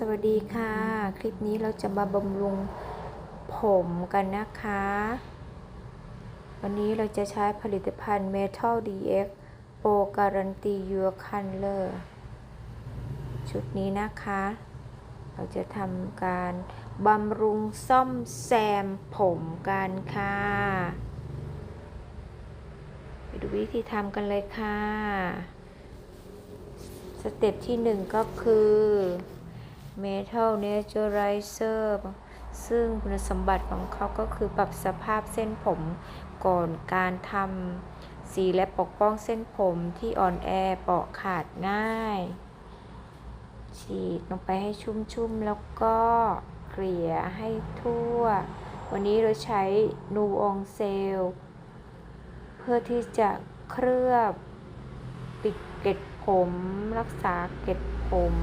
สวัสดีค่ะ คลิปนี้เราจะมาบำรุงผมกันนะคะ วันนี้เราจะใช้ผลิตภัณฑ์ Metal DX Pro Guarantee Your Color ชุดนี้นะคะ เราจะทำการบำรุงซ่อมแซมผมกันค่ะ ไปดูวิธีทำกันเลยค่ะ สเต็ปที่หนึ่งก็คือ Metal Naturalizer ซึ่งคุณสมบัติของเขาก็คือปรับสภาพเส้นผมก่อนการทำสีและปกป้องเส้นผมที่อ่อนแอเปราะขาดง่าย ฉีดลงไปให้ชุ่มๆ แล้วก็เกลี่ยให้ทั่ว วันนี้เราใช้นูองเซล เพื่อที่จะเคลือบปิดเกล็ดผม รักษาเกล็ดผม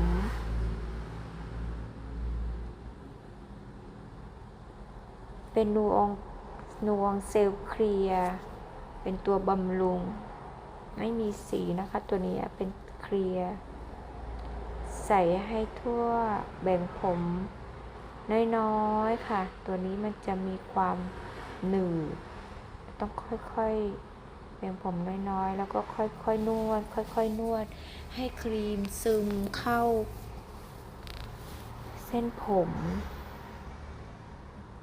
เป็นนูองนูองเซลเคลียร์เป็นตัวบำรุง ไม่มีสีนะคะตัวนี้เป็นเคลียร์ใส่ให้ทั่วแบ่งผม น้อยๆค่ะ ตัวนี้มันจะมีความหนืดต้องค่อยๆแบ่งผมน้อยๆ แล้วก็ค่อยๆนวด ค่อยๆนวด ให้ครีมซึมเข้า เส้นผม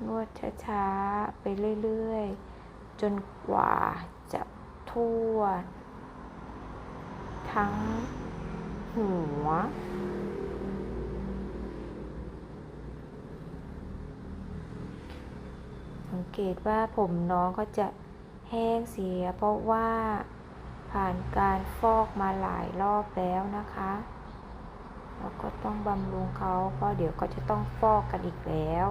นวดช้าๆ ไปเรื่อยๆ จนกว่าจะทั่ว ทั้งหัว สังเกตว่าผมน้องก็จะแห้งเสียเพราะว่าผ่านการฟอกมาหลายรอบแล้วนะคะเราก็ต้องบำรุงเขาเพราะเดี๋ยวก็จะต้องฟอกกันอีกแล้ว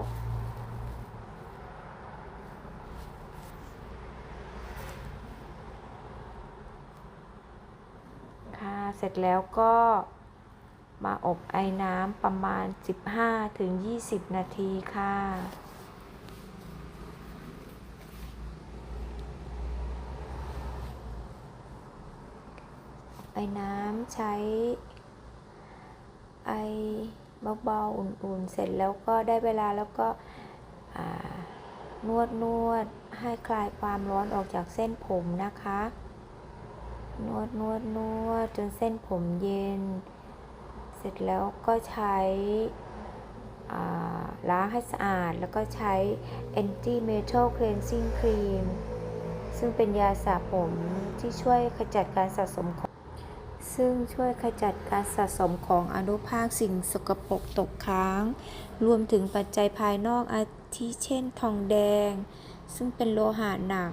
ค่ะ เสร็จแล้วก็มาอบไอ้น้ำประมาณ 15-20 นาทีค่ะ ไอ้น้ำใช้ ไอเบาๆ อุ่นๆ เสร็จแล้วก็ได้เวลาแล้วก็นวดนวดให้คลายความร้อนออกจากเส้นผมนะคะ นวดนวดนวดจนเส้นผมเย็น เสร็จแล้วก็ใช้ล้างให้สะอาด แล้วก็ใช้ anti metal cleansing cream ซึ่งเป็นยาสระผมที่ช่วยขจัดการสะสมของ ซึ่งช่วยขจัดการสะสมของอนุภาคสิ่งสกปรกตกค้าง รวมถึงปัจจัยภายนอกอาทิเช่นทองแดง ซึ่งเป็นโลหะหนัก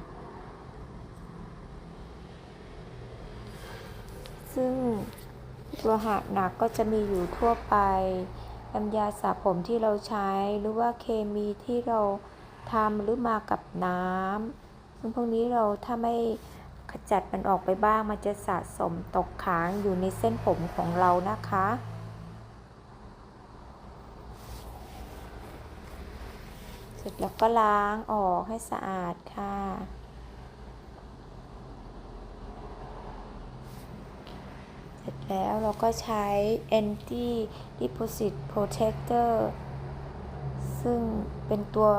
ซึ่งโลหะหนักก็จะมีอยู่ทั่วไปน้ำยาสระผมที่เราใช้หรือว่าเคมีที่เราทำหรือมากับน้ำซึ่งพวกนี้เราถ้าไม่ขจัดมันออกไปบ้างมันจะสะสมตกค้างอยู่ในเส้นผมของเรานะคะ เสร็จแล้วก็ล้างออกให้สะอาดค่ะ เสร็จ แล้วเราก็ใช้ anti deposit protector ซึ่งเป็นตัว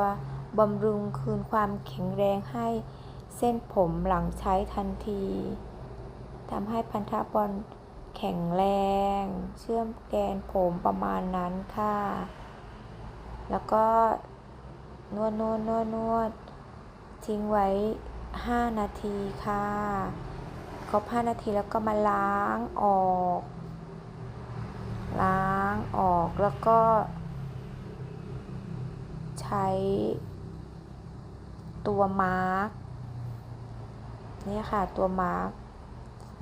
บำรุงคืนความแข็งแรงให้เส้นผมหลังใช้ทันทีทำให้พันธะบอลแข็งแรง เชื่อมแกนผมประมาณนั้นค่ะ แล้วก็นวดนวดนวดนวดทิ้งไว้ 5 นาทีค่ะ ครบ 5 นาทีแล้วก็มาล้างออก ล้างออกแล้วก็ ใช้ตัวมาร์กนี่ค่ะตัวมาร์ก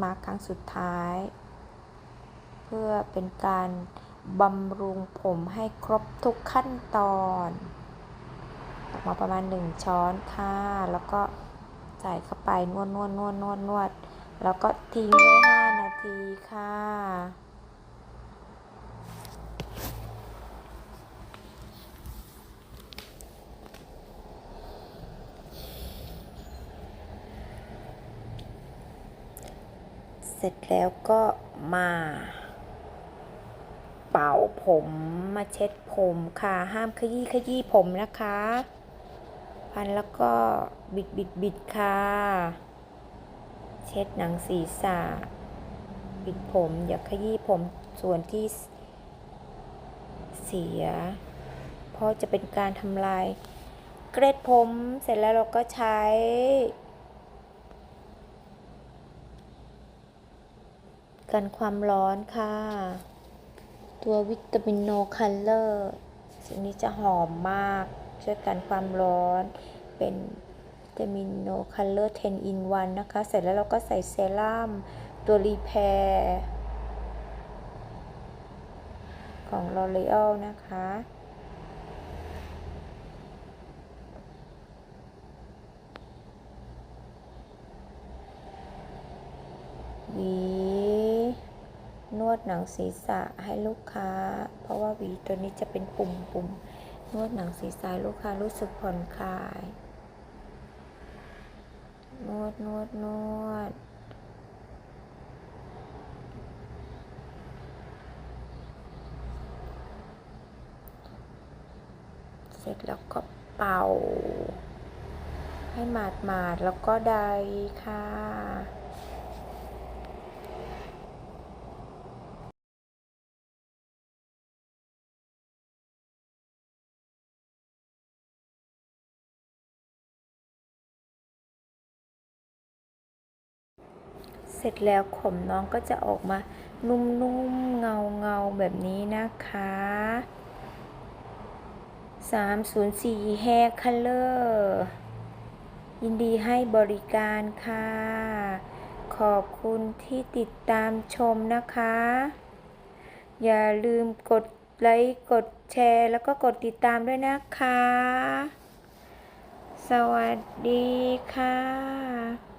มาร์กครั้งสุดท้าย เพื่อเป็นการบำรุงผมให้ครบทุกขั้นตอนออกมาประมาณ 1 ช้อนค่ะ แล้วก็ใส่เข้าไปนวดนวดนวดนวดนวด แล้วก็ทิ้งไว้5นาทีค่ะ เสร็จแล้วก็มาเป่าผมมาเช็ดผมค่ะ ห้ามขยี้ขยี้ผมนะคะ พันแล้วก็บิดบิดบิดค่ะ เช็ดหนังศีรษะบิดผมอย่าขยี้ผมส่วนที่เสีย เพราะจะเป็นการทำลาย เกร็ดผมเสร็จแล้วเราก็ใช้กันความร้อนค่ะ ตัววิตามินโนคัลเลอร์สิ่งนี้จะหอมมาก ช่วยกันความร้อนเป็น ตามินโนคัลเลอร์10 in 1 นะคะ เสร็จแล้วเราก็ใส่เซรั่มตัวรีแพร์ของ L'Oreal นะคะ หวี นวดหนังศีรษะให้ลูกค้า เพราะว่าหวีตัวนี้จะเป็นปุ่มปุ่มนวดหนังศีรษะลูกค้ารู้สึกผ่อนคลาย นวดนวดนวดเสร็จแล้วก็เป่า ให้หมาดหมาดๆแล้วก็ไดค่ะ ร็จแล้วขมน้องก็จะออกมานุ่มๆ เงาๆ แบบนี้นะคะ 304 Hair Color ยินดีให้บริการค่ะ ขอบคุณที่ติดตามชมนะคะ อย่าลืมกดไลค์กดแชร์แล้วก็กดติดตามด้วยนะคะ สวัสดีค่ะ